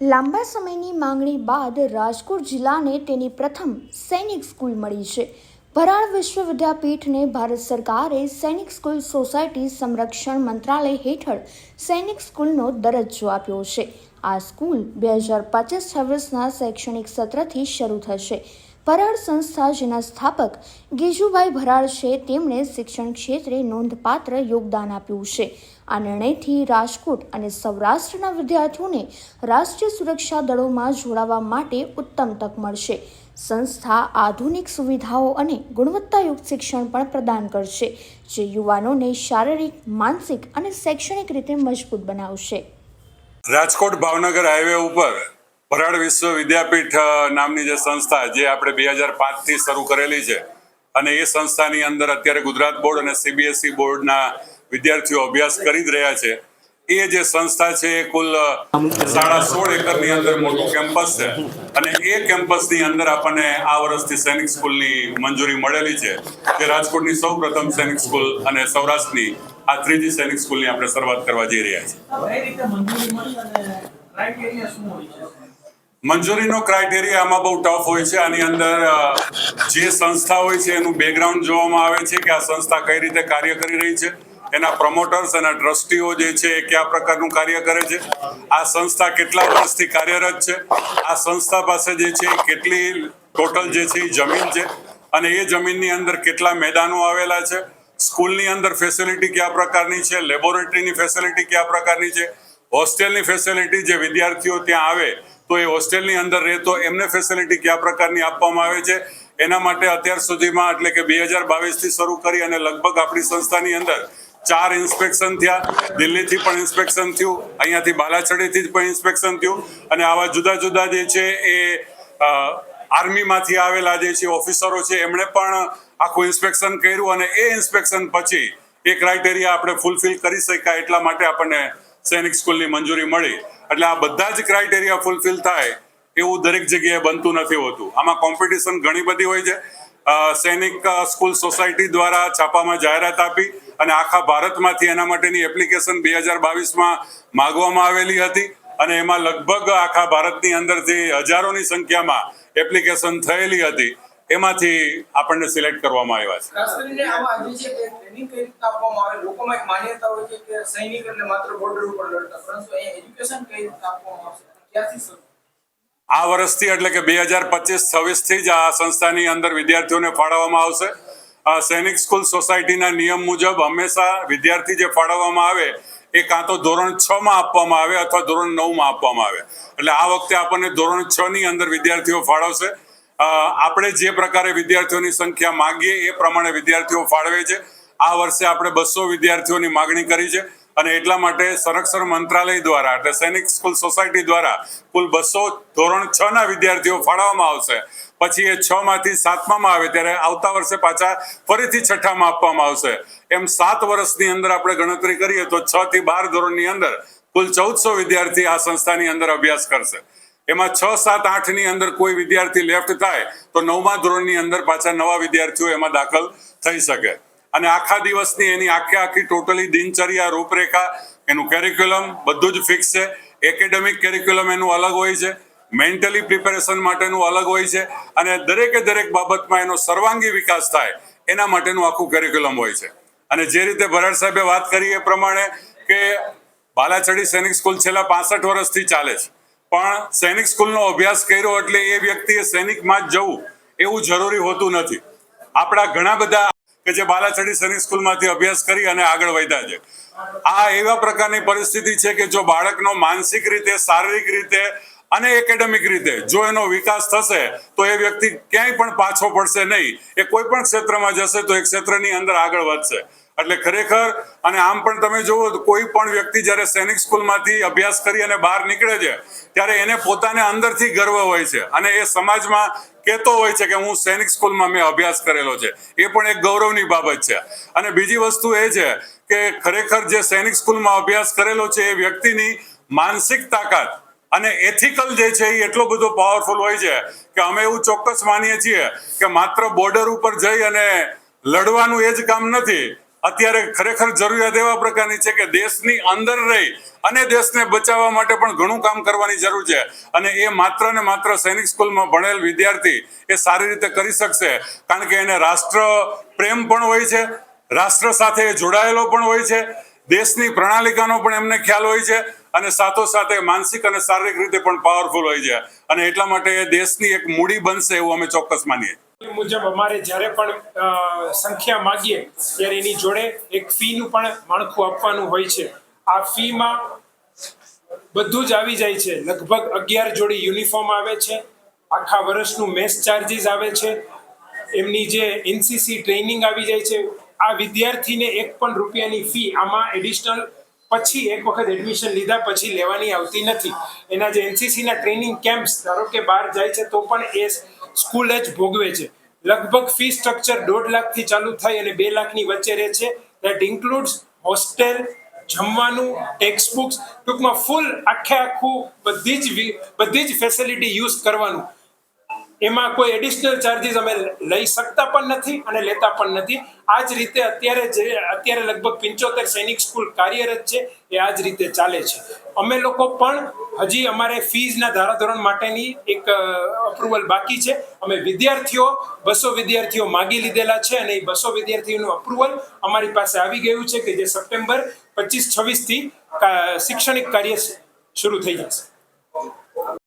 લાંબા સમયની માંગણી બાદ રાજકોટ જિલ્લાને તેની પ્રથમ સૈનિક સ્કૂલ મળી છે. ભરાડ વિશ્વ વિદ્યાપીઠને ભારત સરકારે સૈનિક સ્કૂલ સોસાયટી સંરક્ષણ મંત્રાલય હેઠળ સૈનિક સ્કૂલનો દરજ્જો આપ્યો છે. આ સ્કૂલ બે હજાર પચીસ છવ્વીસના શૈક્ષણિક સત્રથી શરૂ થશે. ભરાડ સંસ્થા જેના સ્થાપક ગીજુભાઈ ભરાડ છે, તેમણે શિક્ષણ ક્ષેત્રે નોંધપાત્ર યોગદાન આપ્યું છે. આ નિર્ણયથી રાજકોટ અને સૌરાષ્ટ્રના વિદ્યાર્થીઓને રાષ્ટ્રીય સુરક્ષા દળોમાં જોડાવા માટે ઉત્તમ તક મળશે. સંસ્થા આધુનિક સુવિધાઓ અને ગુણવત્તાયુક્ત શિક્ષણ પણ પ્રદાન કરશે, જે યુવાનોને શારીરિક, માનસિક અને શૈક્ષણિક રીતે મજબૂત બનાવશે. રાજકોટ ભાવનગર હાઈવે ઉપર ભરાડ વિશ્વ વિદ્યાપીઠ નામની જે સંસ્થા જે આપણે બે હજાર પાંચથી શરૂ કરેલી છે અને એ સંસ્થાની અંદર અત્યારે ગુજરાત બોર્ડ અને સીબીએસઈ બોર્ડના વિદ્યાર્થીઓ અભ્યાસ કરી જ રહ્યા છે. એ જે સંસ્થા છે એ કુલ સાડા સોળ એકરની અંદર મોટું કેમ્પસ છે અને એ કેમ્પસની અંદર આપણને આ વર્ષથી સૈનિક સ્કૂલની મંજૂરી મળેલી છે જે રાજકોટની સૌ પ્રથમ સૈનિક સ્કૂલ અને સૌરાષ્ટ્રની આ ત્રીજી સૈનિક સ્કૂલની આપણે શરૂઆત કરવા જઈ રહ્યા છીએ. મંજૂરીનો ક્રાઇટેરિયા આમાં બહુ ટફ હોય છે. આની અંદર જે સંસ્થા હોય છે, એનું બેકગ્રાઉન્ડ જોવામાં આવે છે કે આ સંસ્થા કઈ રીતે કાર્ય કરી રહી છે. એના પ્રમોટર્સ અને ટ્રસ્ટીઓ જે છે, એ કયા પ્રકારનું કાર્ય કરે છે. આ સંસ્થા કેટલા વર્ષથી કાર્યરત છે. આ સંસ્થા પાસે જે છે, કેટલી ટોટલ જે છે, એ જમીન છે. અને એ જમીનની અંદર કેટલા મેદાનો આવેલા છે. સ્કૂલની અંદર ફેસિલિટી કયા પ્રકારની છે. લેબોરેટરીની ફેસિલિટી કયા પ્રકારની છે. હોસ્ટેલની ફેસિલિટી જે વિદ્યાર્થીઓ ત્યાં આવે તો એ હોસ્ટેલની અંદર રહે તો એમને ફેસિલિટી કયા પ્રકારની આપવામાં આવે છે? એના માટે અત્યાર સુધીમાં એટલે કે બે હજાર બાવીસથી શરૂ કરી અને લગભગ આપણી સંસ્થાની અંદર ચાર ઇન્સ્પેક્શન થયા. દિલ્હીથી પણ ઇન્સ્પેક્શન થયું. અહીંયાથી બાલાછડીથી પણ ઇન્સ્પેક્શન થયું. અને આવા જુદા જુદા જે છે એ આર્મીમાંથી આવેલા જે છે ઓફિસરો છે, એમણે પણ આખું ઇન્સ્પેક્શન કર્યું અને એ ઇન્સ્પેક્શન પછી એ ક્રાઇટેરિયા આપણે ફૂલફિલ કરી શક્યા એટલા માટે આપણને સૈનિક સ્કૂલની મંજૂરી મળી. એટલે આ બધા જ ક્રાઇટેરિયા ફૂલફિલ થાય એવું દરેક જગ્યાએ બનતું નથી હોતું. આમાં કોમ્પિટિશન ઘણી બધી હોય છે. સૈનિક સ્કૂલ સોસાયટી દ્વારા છાપામાં જાહેરાત આપી અને આખા ભારતમાંથી એના માટેની એપ્લિકેશન બે હજાર બાવીસમાં માગવામાં આવેલી હતી અને એમાં લગભગ આખા ભારતની અંદરથી હજારોની સંખ્યામાં એપ્લિકેશન થયેલી હતી. એમાંથી આપણને સિલેક્ટ કરવામાં આવ્યા છે. આ વર્ષથી એટલે કે બે હજાર પચીસ છવ્વીસથી જ આ સંસ્થાની અંદર વિદ્યાર્થીઓને ફાળવવામાં આવશે. આ સૈનિક સ્કૂલ સોસાયટીના નિયમ મુજબ હંમેશા વિદ્યાર્થી જે ફાળવવામાં આવે એ કાં તો ધોરણ છ માં આપવામાં આવે અથવા ધોરણ નવમાં આપવામાં આવે. એટલે આ વખતે આપણને ધોરણ છ ની અંદર વિદ્યાર્થીઓ ફાળવશે. આપણે જે પ્રકારે વિદ્યાર્થીઓની સંખ્યા માંગીએ એ પ્રમાણે વિદ્યાર્થીઓ ફાળવે છે. આ વર્ષે આપણે બસો વિદ્યાર્થીઓની માગણી કરી છે અને એટલા માટે સંરક્ષણ મંત્રાલય દ્વારા એટલે સૈનિક સ્કૂલ સોસાયટી દ્વારા કુલ બસો ધોરણ છ ના વિદ્યાર્થીઓ ફાળવવામાં આવશે. પછી એ છ માંથી સાતમામાં આવે ત્યારે આવતા વર્ષે પાછા ફરીથી છઠ્ઠામાં આપવામાં આવશે. એમ સાત વર્ષની અંદર આપણે ગણતરી કરીએ તો છ થી બાર ધોરણની અંદર કુલ ચૌદસો વિદ્યાર્થી આ સંસ્થાની અંદર અભ્યાસ કરશે. એમાં છ, સાત આઠની અંદર કોઈ વિદ્યાર્થી લેફ્ટ થાય, તો નવમા ધોરણની અંદર પાછા નવા વિદ્યાર્થીઓ એમાં દાખલ થઈ શકે. અને આખા દિવસની એની આખે આખી ટોટલી દિનચર્યા, રૂપરેખા, એનું કેરિક્યુલમ બધું જ ફિક્સ છે. એકેડેમિક કેરિક્યુલમ એનું અલગ હોય છે. મેન્ટલી પ્રિપેરેશન માટેનું અલગ હોય છે. અને દરેકે દરેક બાબતમાં એનો સર્વાંગી વિકાસ થાય, એના માટેનું આખું કેરિક્યુલમ હોય છે. અને જે રીતે ભરાડ સાહેબે વાત કરી એ પ્રમાણે કે બાલાછડી સૈનિક સ્કૂલ છેલ્લા પાસઠ વર્ષથી ચાલે છે. પણ સૈનિક સ્કૂલનો અભ્યાસ કર્યો એટલે એ વ્યક્તિએ સૈનિકમાં જ જવું એવું જરૂરી હોતું નથી. આપણા ઘણા બધા કે જે બાલાછડી સૈનિક સ્કૂલમાંથી અભ્યાસ કરી અને આગળ વધ્યા છે. આ એવા પ્રકારની પરિસ્થિતિ છે કે જો બાળકનો માનસિક રીતે, શારીરિક રીતે અને એકેડેમિક રીતે. જો એનો વિકાસ થશે, તો એ વ્યક્તિ ક્યાંય પણ પાછો પડશે નહીં. એ કોઈ પણ ક્ષેત્રમાં જશે, તો એ ક્ષેત્રની અંદર આગળ વધશે. એટલે ખરેખર, અને આમ પણ તમે જુઓ, કોઈ પણ વ્યક્તિ જ્યારે સૈનિક સ્કૂલમાંથી અભ્યાસ કરી અને બહાર નીકળે છે, ત્યારે એને પોતાને અંદરથી ગર્વ હોય છે. અને એ સમાજમાં કહેતો હોય છે કે હું સૈનિક સ્કૂલમાં મેં અભ્યાસ કરેલો છે. એ પણ એક ગૌરવની બાબત છે. અને બીજી વસ્તુ એ છે કે ખરેખર જે સૈનિક સ્કૂલમાં અભ્યાસ કરેલો છે, એ વ્યક્તિની માનસિક તાકાત અને એથિકલ જે છે એ એટલો બધો પાવરફુલ હોય છે કે અમે એવું ચોક્કસ માનીએ છીએ કે માત્ર બોર્ડર ઉપર જઈ અને લડવાનું એ જ કામ નથી. અત્યારે ખરેખર જરૂરિયાત એવા પ્રકારની છે કે દેશની અંદર રહી અને દેશને બચાવવા માટે પણ ઘણું કામ કરવાની જરૂર છે. અને એ માત્ર ને માત્ર સૈનિક સ્કૂલમાં ભણેલ વિદ્યાર્થી એ સારી રીતે કરી શકશે. કારણ કે એને રાષ્ટ્ર પ્રેમ પણ હોય છે, રાષ્ટ્ર સાથે જોડાયેલો પણ હોય છે, દેશની પ્રણાલિકાનો પણ એમને ખ્યાલ હોય છે. અને સાથોસાથે માનસિક અને શારીરિક રીતે પણ પાવરફુલ હોય છે. અને એટલા માટે દેશની એક મૂડી બનશે એવું અમે ચોક્કસ માનીએ. મુજબ અમારે જ્યારે પણ સંખ્યા માગીએ, ત્યારે એની જોડે એક ફીનું પણ માળખું આપવાનું હોય છે. આ ફીમાં બધું જ આવી જાય છે. લગભગ અગિયાર જોડી યુનિફોર્મ આવે છે. આખા વર્ષનું મેસ ચાર્જીસ આવે છે. એમની જે એનસીસી ટ્રેનિંગ આવી જાય છે. આ વિદ્યાર્થીને એક પણ રૂપિયાની ફી આમાં એડિશનલ પછી એક વખત એડમિશન લીધા પછી લેવાની આવતી નથી. એના જે એનસીસીના ટ્રેનિંગ કેમ્પ્સ ધારો કે બહાર જાય છે, તો પણ એ સ્કૂલ જ ભોગવે છે. લગભગ ફી સ્ટ્રક્ચર દોઢ લાખથી ચાલુ થઈ અને બે લાખની વચ્ચે રહે છે. દેટ ઇન્ક્લુડ્સ હોસ્ટેલ જમવાનું ટેક્સ્ટ બુક્સ ટૂંકમાં ફૂલ આખે આખું બધી જ બધી જ ફેસિલિટી યુઝ કરવાનું. એમાં કોઈ એડિશનલ ચાર્જીસ અમે લઈ શકતા પણ નથી અને લેતા પણ નથી. આ જ રીતે અત્યારે જે, અત્યારે લગભગ પંચોતેર સૈનિક સ્કૂલ કાર્યરત છે, એ આ જ રીતે ચાલે છે. અમે લોકો પણ હજી અમારે ફીઝના ધારાધોરણ માટેની એક અપ્રુવલ બાકી છે. અમે વિદ્યાર્થીઓ, બસો વિદ્યાર્થીઓ માગી લીધેલા છે અને એ બસો વિદ્યાર્થીઓનું અપ્રુવલ અમારી પાસે આવી ગયું છે કે જે સપ્ટેમ્બર પચીસ છવ્વીસથી શૈક્ષણિક કાર્ય શરૂ થઈ જશે.